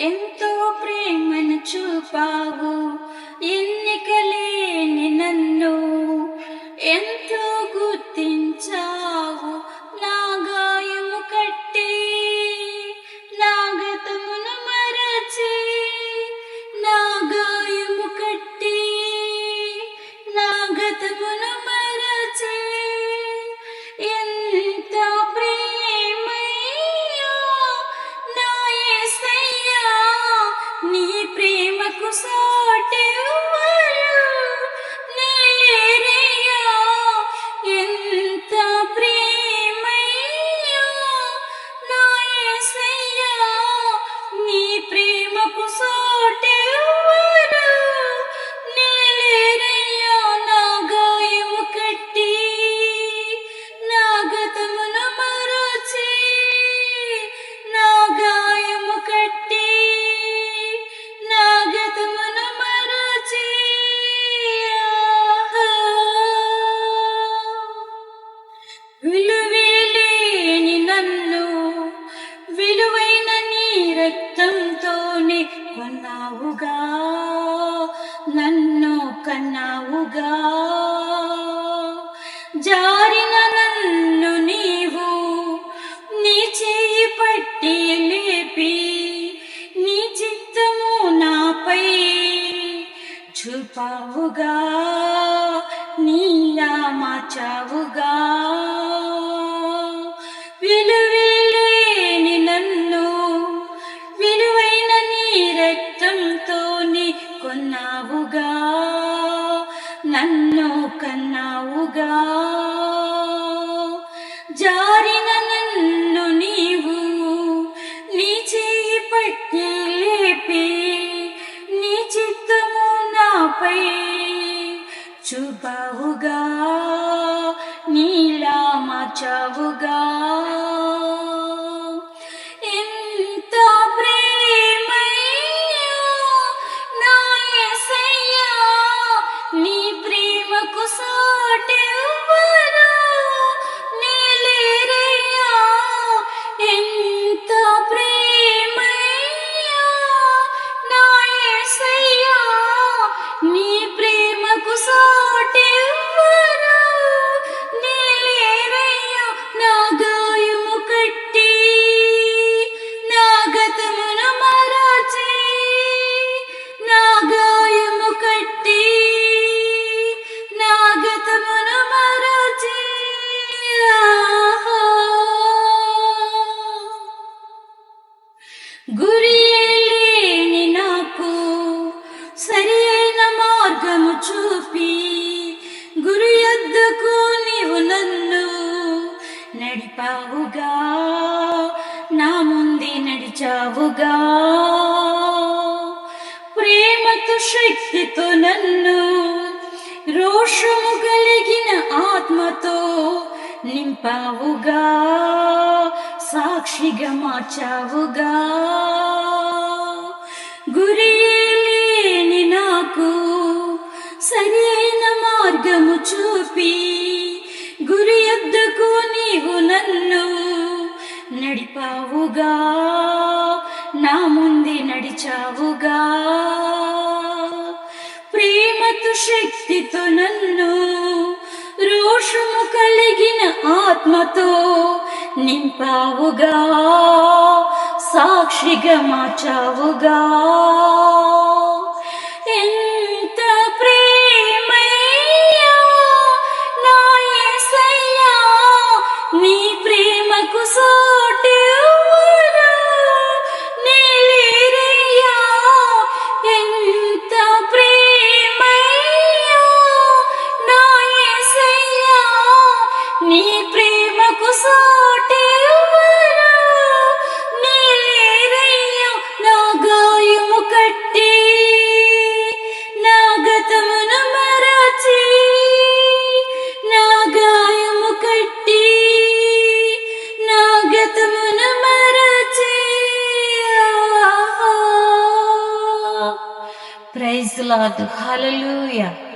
ఎంతో ప్రేమను చూపావు. ఎన్నో cruzarte. కొన్నావుగా నన్ను కన్నావుగా. జారిన నన్ను నీవు నీ చేయి పట్టి లేపి నీ చిత్తము నాపై చూపావుగా నీలా మార్చావుగా. కన్నావుగా జారిన నన్ను నీవు నీ చేయి పట్టి లేపి. నీ చిత్తము నాపై చూపావుగా నీలా మార్చావుగా. నడిపావుగా నా ముందే నడిచావుగా. ప్రేమతో శక్తితో నన్ను రోషము కలిగిన ఆత్మతో నింపావుగా సాక్షిగా మార్చావుగా. నన్ను నడిపావుగా నా ముందే నడిచావుగా. ప్రేమతు శక్తితో నన్ను రోషము కలిగిన ఆత్మతో నింపావుగా సాక్షిగా మార్చావుగా. is the Lord. Hallelujah.